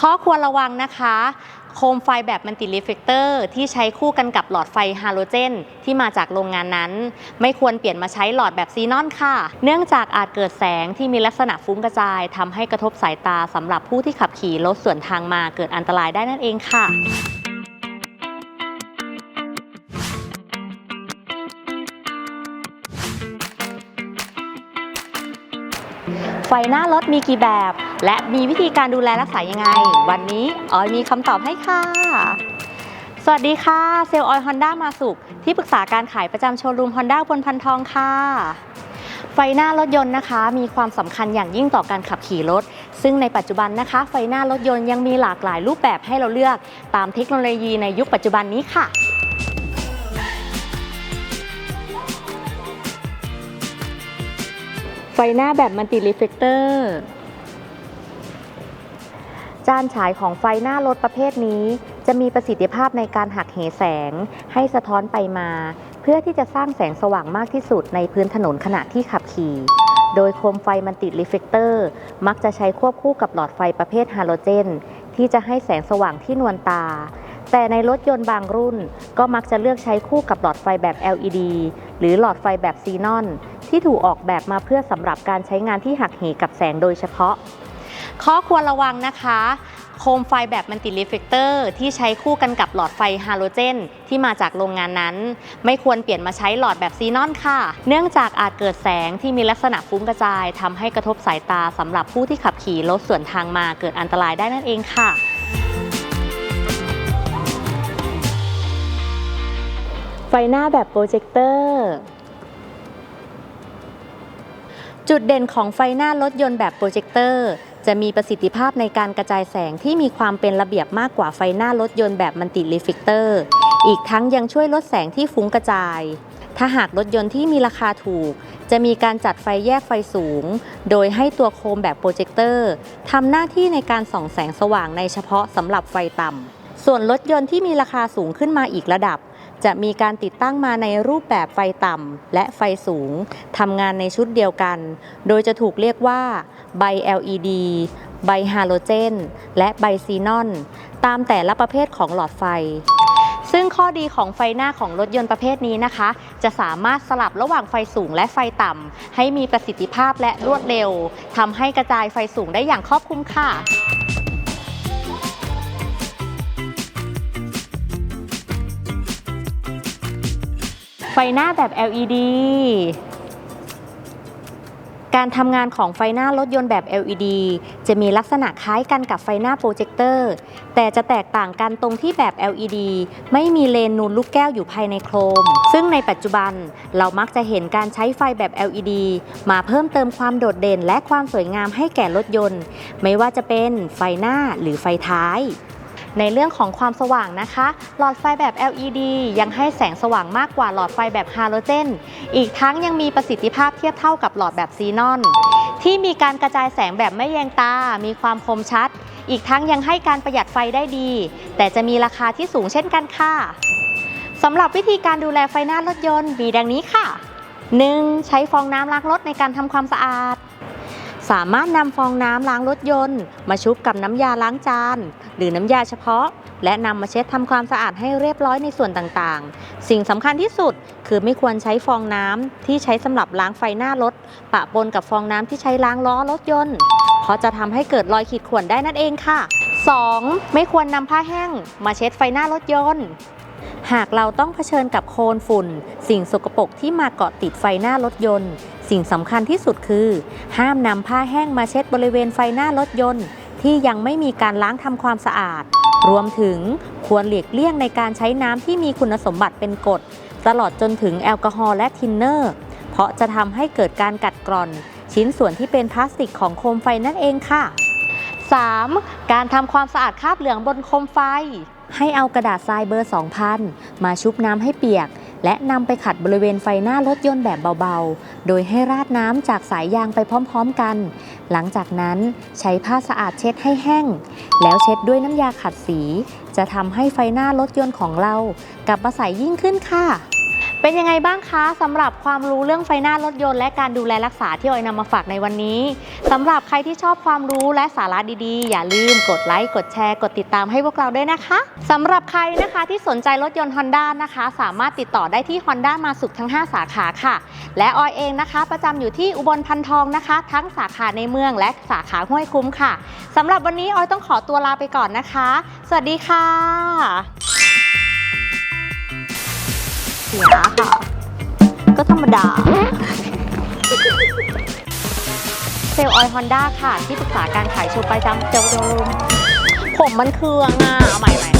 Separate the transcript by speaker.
Speaker 1: ข้อควรระวังนะคะ โคมไฟแบบมันติรีเฟกเตอร์ที่ใช้คู่กันกับหลอดไฟฮาโลเจน ที่มาจากโรงงานนั้น ไม่ควรเปลี่ยนมาใช้หลอดแบบซีนอนค่ะ เนื่องจากอาจเกิดแสงที่มีลักษณะฟุ้งกระจายทำให้กระทบสายตาสำหรับผู้ที่ขับขี่รถสวนทางมาเกิดอันตรายได้นั่นเองค่ะไฟหน้ารถมีกี่แบบ และมีวิธีการดูแลรักษายังไง วันนี้ออยมีคำตอบให้ค่ะ สวัสดีค่ะ เซลล์ออยฮอนด้ามาสุข ที่ปรึกษาการขายประจำโชว์รูมฮอนด้าบนพันทองค่ะ ไฟหน้ารถยนต์นะคะ มีความสำคัญอย่างยิ่งต่อการขับขี่รถ ซึ่งในปัจจุบันนะคะ ไฟหน้ารถยนต์ยังมีหลากหลายรูปแบบให้เราเลือก ตามเทคโนโลยีในยุคปัจจุบันนี้ค่ะไฟหน้าแบบมัลติรีเฟกเตอร์ จานฉายของไฟหน้ารถประเภทนี้ จะมีประสิทธิภาพในการหักเหแสง ให้สะท้อนไปมา เพื่อที่จะสร้างแสงสว่างมากที่สุดในพื้นถนนขณะที่ขับขี่ โดยโคมไฟมันติดรีเฟกเตอร์ มักจะใช้ควบคู่กับหลอดไฟประเภทฮาโลเจน ที่จะให้แสงสว่างที่นวลตา แต่ในรถยนต์บางรุ่น ก็มักจะเลือกใช้คู่กับหลอดไฟแบบ LED หรือหลอดไฟแบบซีนอน ที่ถูกออกแบบมาเพื่อสำหรับการใช้งานที่หักเหกับแสงโดยเฉพาะ ข้อควรระวังนะคะ โคมไฟแบบมันติรีเฟกเตอร์ที่ใช้คู่กันกับหลอดไฟฮาโลเจน ที่มาจากโรงงานนั้น ไม่ควรเปลี่ยนมาใช้หลอดแบบซีนอนค่ะ เนื่องจากอาจเกิดแสงที่มีลักษณะฟุ้งกระจายทำให้กระทบสายตาสำหรับผู้ที่ขับขี่รถสวนทางมาเกิดอันตรายได้นั่นเองค่ะไฟหน้าแบบโปรเจคเตอร์ จุดเด่นของไฟหน้ารถยนต์แบบโปรเจคเตอร์จะมีประสิทธิภาพในการกระจายแสงที่มีความเป็นระเบียบมากกว่าไฟหน้ารถยนต์แบบมันติรีเฟกเตอร์ อีกทั้งยังช่วยลดแสงที่ฟุ้งกระจาย ถ้าหากรถยนต์ที่มีราคาถูก จะมีการจัดไฟแยกไฟสูง โดยให้ตัวโคมแบบโปรเจคเตอร์ทำหน้าที่ในการส่องแสงสว่างในเฉพาะสำหรับไฟต่ำส่วนรถยนต์ที่มีราคาสูงขึ้นมาอีกระดับ จะมีการติดตั้งมาในรูปแบบไฟต่ำและไฟสูงทำงานในชุดเดียวกัน โดยจะถูกเรียกว่าใบ LED ใบฮาโลเจน และใบซีนอน ตามแต่ละประเภทของหลอดไฟ ซึ่งข้อดีของไฟหน้าของรถยนต์ประเภทนี้นะคะ จะสามารถสลับระหว่างไฟสูงและไฟต่ำให้มีประสิทธิภาพและรวดเร็วทำให้กระจายไฟสูงได้อย่างครอบคลุมค่ะ ฟหน้าแบบ LED การทำงานของไฟหน้ารถยนต์แบบ LED จะมีลักษณะคล้ายกันกับไฟหน้าโปรเจคเตอร์ แต่จะแตกต่างกันตรงที่แบบ LED ไม่มีเลนนูนลูกแก้วอยู่ภายในโครม ซึ่งในปัจจุบันเรามักจะเห็นการใช้ไฟแบบ LED มาเพิ่มเติมความโดดเด่นและความสวยงามให้แก่รถยนต์ ไม่ว่าจะเป็นไฟหน้าหรือไฟท้าย ในเรื่องของความสว่างนะคะ หลอดไฟแบบ LED ยังให้แสงสว่างมากกว่าหลอดไฟแบบฮาโลเจน อีกทั้งยังมีประสิทธิภาพเทียบเท่ากับหลอดแบบซีนอน ที่มีการกระจายแสงแบบไม่แยงตา มีความคมชัด อีกทั้งยังให้การประหยัดไฟได้ดี แต่จะมีราคาที่สูงเช่นกันค่ะสำหรับวิธีการดูแลไฟหน้ารถยนต์มีดังนี้ค่ะ 1. ใช้ฟองน้ำล้างรถในการทำความสะอาด สามารถนำฟองน้ำล้างรถยนต์ มาชุบกับน้ำยาล้างจาน หรือน้ำยาเฉพาะ และนำมาเช็ดทำความสะอาดให้เรียบร้อยในส่วนต่างๆ สิ่งสำคัญที่สุดคือไม่ควรใช้ฟองน้ำที่ใช้สำหรับล้างไฟหน้ารถ ปะปนกับฟองน้ำที่ใช้ล้างล้อรถยนต์ เพราะจะทำให้เกิดรอยขีดข่วนได้นั่นเองค่ะ 2. ไม่ควรนำผ้าแห้ง มาเช็ดไฟหน้ารถยนต์หากเราต้องเผชิญกับโคลนฝุ่น สิ่งสกปรกที่มาเกาะติดไฟหน้ารถยนต์ สิ่งสำคัญที่สุดคือ ห้ามนำผ้าแห้งมาเช็ดบริเวณไฟหน้ารถยนต์ ที่ยังไม่มีการล้างทำความสะอาด รวมถึงควรหลีกเลี่ยงในการใช้น้ำที่มีคุณสมบัติเป็นกรดตลอดจนถึงแอลกอฮอล์และทินเนอร์ เพราะจะทำให้เกิดการกัดกร่อน ชิ้นส่วนที่เป็นพลาสติกของโคมไฟนั่นเองค่ะ 3. การทำความสะอาดคราบเหลืองบนโคมไฟ ให้เอากระดาษทรายเบอร์ 2000 มาชุบน้ำให้เปียก และนำไปขัดบริเวณไฟหน้ารถยนต์แบบเบาๆ โดยให้ราดน้ำจากสายยางไปพร้อมๆกัน หลังจากนั้นใช้ผ้าสะอาดเช็ดให้แห้ง แล้วเช็ดด้วยน้ำยาขัดสี จะทำให้ไฟหน้ารถยนต์ของเรา กลับมาใสยิ่งขึ้นค่ะ เป็นยังไงบ้างคะสำหรับความรู้เรื่องไฟหน้ารถยนต์และการดูแลรักษาที่ออยนำมาฝากในวันนี้สำหรับใครที่ชอบความรู้และสาระดีๆ อย่าลืมกดไลค์กดแชร์ กดติดตามให้พวกเราด้วยนะคะสำหรับใครนะคะที่สนใจรถยนต์ Honda นะคะ สามารถติดต่อได้ที่ Honda มาสุขทั้ง 5 สาขาค่ะ และออยเองนะคะ ประจำอยู่ที่อุบลพันทองนะคะ ทั้งสาขาในเมืองและสาขาห้วยคุ้มค่ะสำหรับวันนี้ออยต้องขอตัวลาไปก่อนนะคะ สวัสดีค่ะ สียค่ะ ก็ธรรมดา เซลล์ออยฮอนด้าค่ะ ที่ปรึกษาการขายโชว์ประจำเจลโดมผมมันเคืองอะเอาใหม่ใหม่